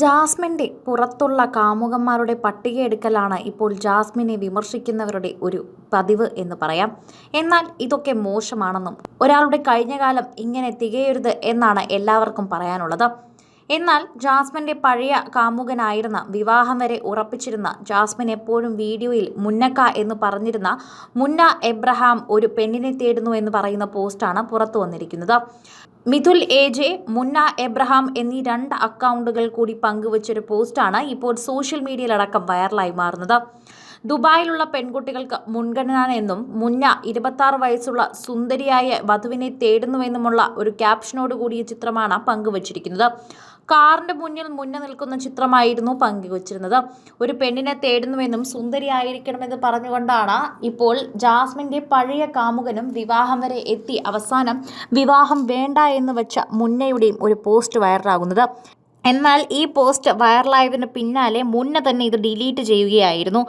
ജാസ്മിന്റെ പുറത്തുള്ള കാമുകന്മാരുടെ പട്ടികയെടുക്കലാണ് ഇപ്പോൾ ജാസ്മിനെ വിമർശിക്കുന്നവരുടെ ഒരു പതിവ് എന്ന് പറയാം. എന്നാൽ ഇതൊക്കെ മോശമാണെന്നും ഒരാളുടെ കഴിഞ്ഞകാലം ഇങ്ങനെ തികയരുത് എന്നാണ് എല്ലാവർക്കും പറയാനുള്ളത്. എന്നാൽ ജാസ്മിന്റെ പഴയ കാമുകനായിരുന്ന വിവാഹം വരെ ഉറപ്പിച്ചിരുന്ന ജാസ്മിൻ എപ്പോഴും വീഡിയോയിൽ മുന്നക്ക എന്ന് പറഞ്ഞിരുന്ന മുന്ന എബ്രഹാം ഒരു പെണ്ണിനെ തേടുന്നു എന്ന് പറയുന്ന പോസ്റ്റാണ് പുറത്തു വന്നിരിക്കുന്നത്. Mithul A J Munna Abraham എന്നീ രണ്ട് അക്കൗണ്ടുകൾ കൂടി പങ്കുവച്ചൊരു പോസ്റ്റാണ് ഇപ്പോൾ സോഷ്യൽ മീഡിയയിലടക്കം വൈറലായി മാറുന്നത്. ദുബായിലുള്ള പെൺകുട്ടികൾക്ക് മുൻഗണന എന്നും മുന്ന ഇരുപത്താറ് വയസ്സുള്ള സുന്ദരിയായ വധുവിനെ തേടുന്നുവെന്നുമുള്ള ഒരു ക്യാപ്ഷനോട് കൂടിയ ചിത്രമാണ് പങ്കുവച്ചിരിക്കുന്നത്. കാറിന്റെ മുന്നിൽ മുന്ന നിൽക്കുന്ന ചിത്രമായിരുന്നു പങ്കുവച്ചിരുന്നത്. ഒരു പെണ്ണിനെ തേടുന്നുവെന്നും സുന്ദരിയായിരിക്കണമെന്ന് പറഞ്ഞുകൊണ്ടാണ് ഇപ്പോൾ ജാസ്മിന്റെ പഴയ കാമുകനും വിവാഹം വരെ എത്തി അവസാനം വിവാഹം വേണ്ട എന്ന് വെച്ച മുന്നയുടെയും ഒരു പോസ്റ്റ് വൈറലാകുന്നത്. എന്നാൽ ഈ പോസ്റ്റ് വൈറലായതിന് പിന്നാലെ മുന്നേ തന്നെ ഇത് ഡിലീറ്റ് ചെയ്യുകയായിരുന്നു.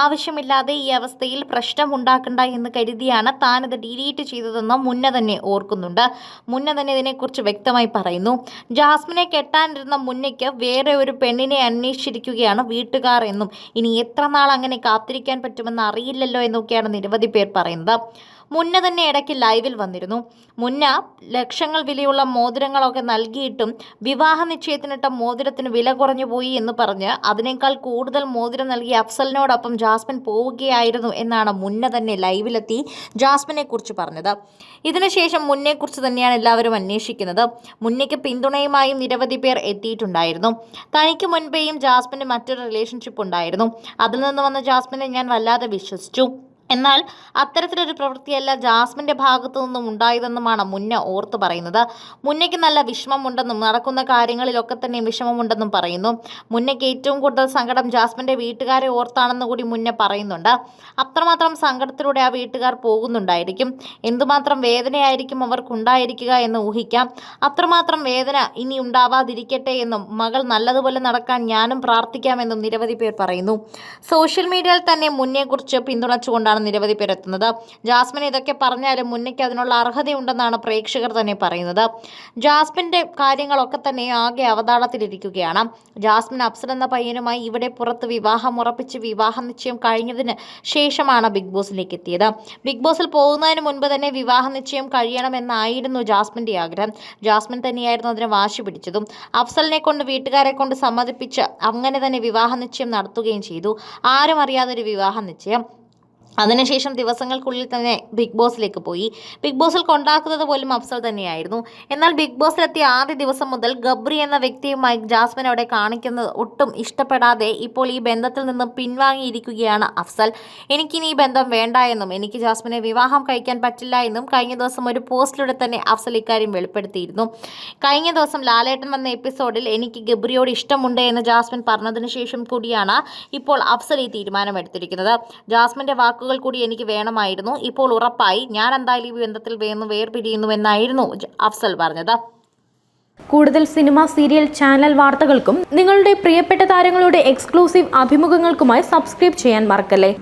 ആവശ്യമില്ലാതെ ഈ അവസ്ഥയിൽ പ്രശ്നമുണ്ടാക്കണ്ട എന്ന് കരുതിയാണ് താൻ ഇത് ഡിലീറ്റ് ചെയ്തതെന്ന് മുന്നേ തന്നെ ഓർക്കുന്നുണ്ട്. മുന്നേ തന്നെ ഇതിനെക്കുറിച്ച് വ്യക്തമായി പറയുന്നു. ജാസ്മിനെ കെട്ടാനിരുന്ന മുന്നയ്ക്ക് വേറെ ഒരു പെണ്ണിനെ അന്വേഷിച്ചിരിക്കുകയാണ് വീട്ടുകാർ എന്നും. ഇനി എത്ര നാൾ അങ്ങനെ കാത്തിരിക്കാൻ പറ്റുമെന്ന് അറിയില്ലല്ലോ എന്നൊക്കെയാണ് നിരവധി പേർ പറയുന്നത്. മുന്ന തന്നെ ഇടയ്ക്ക് ലൈവിൽ വന്നിരുന്നു. മുന്ന ലക്ഷങ്ങൾ വിലയുള്ള മോതിരങ്ങളൊക്കെ നൽകിയിട്ടും വിവാഹ നിശ്ചയത്തിനിട്ട മോതിരത്തിന് വില കുറഞ്ഞു പോയി എന്ന് പറഞ്ഞ് അതിനേക്കാൾ കൂടുതൽ മോതിരം നൽകി അഫ്സലിനോടൊപ്പം ജാസ്മിൻ പോവുകയായിരുന്നു എന്നാണ് മുന്ന തന്നെ ലൈവിലെത്തി ജാസ്മിനെ കുറിച്ച് പറഞ്ഞത്. ഇതിനുശേഷം മുന്നെക്കുറിച്ച് തന്നെയാണ് എല്ലാവരും അന്വേഷിക്കുന്നത്. മുന്നയ്ക്ക് പിന്തുണയുമായും നിരവധി പേർ എത്തിയിട്ടുണ്ടായിരുന്നു. തനിക്ക് മുൻപേയും ജാസ്മിന് മറ്റൊരു റിലേഷൻഷിപ്പ് ഉണ്ടായിരുന്നു. അതിൽ നിന്ന് വന്ന ജാസ്മിനെ ഞാൻ വല്ലാതെ വിശ്വസിച്ചു. എന്നാൽ അത്തരത്തിലൊരു പ്രവൃത്തിയല്ല ജാസ്മിന്റെ ഭാഗത്തു നിന്നും ഉണ്ടായതെന്നുമാണ് മുന്ന ഓർത്ത് പറയുന്നത്. മുന്നയ്ക്ക് നല്ല വിഷമമുണ്ടെന്നും നടക്കുന്ന കാര്യങ്ങളിലൊക്കെ തന്നെ വിഷമമുണ്ടെന്നും പറയുന്നു. മുന്നയ്ക്ക് ഏറ്റവും കൂടുതൽ സങ്കടം ജാസ്മിന്റെ വീട്ടുകാരെ ഓർത്താണെന്ന് കൂടി മുന്ന പറയുന്നുണ്ട്. അത്രമാത്രം സങ്കടത്തിലൂടെ ആ വീട്ടുകാർ പോകുന്നുണ്ടായിരിക്കും. എന്തുമാത്രം വേദനയായിരിക്കും അവർക്കുണ്ടായിരിക്കുക എന്ന് ഊഹിക്കാം. അത്രമാത്രം വേദന ഇനി ഉണ്ടാവാതിരിക്കട്ടെ എന്നും മകൾ നല്ലതുപോലെ നടക്കാൻ ഞാനും പ്രാർത്ഥിക്കാമെന്നും നിരവധി പേർ പറയുന്നു. സോഷ്യൽ മീഡിയയിൽ തന്നെ മുന്നയെക്കുറിച്ച് പിന്തുണച്ചുകൊണ്ടാണ് നിരവധി പേരെത്തുന്നത്. ജാസ്മിൻ ഇതൊക്കെ പറഞ്ഞാലും മുന്നയ്ക്ക് അതിനുള്ള അർഹതയുണ്ടെന്നാണ് പ്രേക്ഷകർ തന്നെ പറയുന്നത്. ജാസ്മിന്റെ കാര്യങ്ങളൊക്കെ തന്നെ ആകെ അവതാളത്തിലിരിക്കുകയാണ്. ജാസ്മിൻ അഫ്സൽ എന്ന പയ്യനുമായി ഇവിടെ പുറത്ത് വിവാഹം ഉറപ്പിച്ച് വിവാഹ നിശ്ചയം കഴിഞ്ഞതിന് ശേഷമാണ് ബിഗ് ബോസിലേക്ക് എത്തിയത്. ബിഗ് ബോസിൽ പോകുന്നതിന് മുൻപ് തന്നെ വിവാഹ നിശ്ചയം കഴിയണമെന്നായിരുന്നു ജാസ്മിന്റെ ആഗ്രഹം. ജാസ്മിൻ തന്നെയായിരുന്നു അതിന് വാശി പിടിച്ചതും. അഫ്സലിനെ കൊണ്ട് വീട്ടുകാരെ കൊണ്ട് സമ്മതിപ്പിച്ച് അങ്ങനെ തന്നെ വിവാഹ നിശ്ചയം നടത്തുകയും ചെയ്തു. ആരും അറിയാതൊരു വിവാഹ നിശ്ചയം. അതിനുശേഷം ദിവസങ്ങൾക്കുള്ളിൽ തന്നെ ബിഗ് ബോസിലേക്ക് പോയി. ബിഗ് ബോസിൽ കൊണ്ടാക്കുന്നത് പോലും അഫ്സൽ തന്നെയായിരുന്നു. എന്നാൽ ബിഗ് ബോസിലെത്തിയ ആദ്യ ദിവസം മുതൽ ഗബ്രി എന്ന വ്യക്തിയുമായി ജാസ്മിൻ അവിടെ കാണിക്കുന്നത് ഒട്ടും ഇഷ്ടപ്പെടാതെ ഇപ്പോൾ ഈ ബന്ധത്തിൽ നിന്നും പിൻവാങ്ങിയിരിക്കുകയാണ് അഫ്സൽ. എനിക്കിനി ഈ ബന്ധം വേണ്ട എന്നും എനിക്ക് ജാസ്മിനെ വിവാഹം കഴിക്കാൻ പറ്റില്ല എന്നും കഴിഞ്ഞ ദിവസം ഒരു പോസ്റ്റിലൂടെ തന്നെ അഫ്സൽ ഇക്കാര്യം വെളിപ്പെടുത്തിയിരുന്നു. കഴിഞ്ഞ ദിവസം ലാലേട്ടൻ വന്ന എപ്പിസോഡിൽ എനിക്ക് ഗബ്രിയോട് ഇഷ്ടമുണ്ട് എന്ന് ജാസ്മിൻ പറഞ്ഞതിന് ശേഷം കൂടിയാണ് ഇപ്പോൾ അഫ്സൽ ഈ തീരുമാനമെടുത്തിരിക്കുന്നത്. ജാസ്മിന്റെ വാക്കുകൾ വാക്കുകൾ കൂടി എനിക്ക് വേണമായിരുന്നു. ഇപ്പോൾ ഉറപ്പായി. ഞാൻ എന്തായാലും ഈ ബന്ധത്തിൽ വേന്ന് വേർപിരിയുന്നുവെന്നായിരുന്നു അഫ്സൽ പറഞ്ഞത്. കൂടുതൽ സിനിമ സീരിയൽ ചാനൽ വാർത്തകൾക്കും നിങ്ങളുടെ പ്രിയപ്പെട്ട താരങ്ങളുടെ എക്സ്ക്ലൂസീവ് അഭിമുഖങ്ങൾക്കുമായി സബ്സ്ക്രൈബ് ചെയ്യാൻ മറക്കല്ലേ?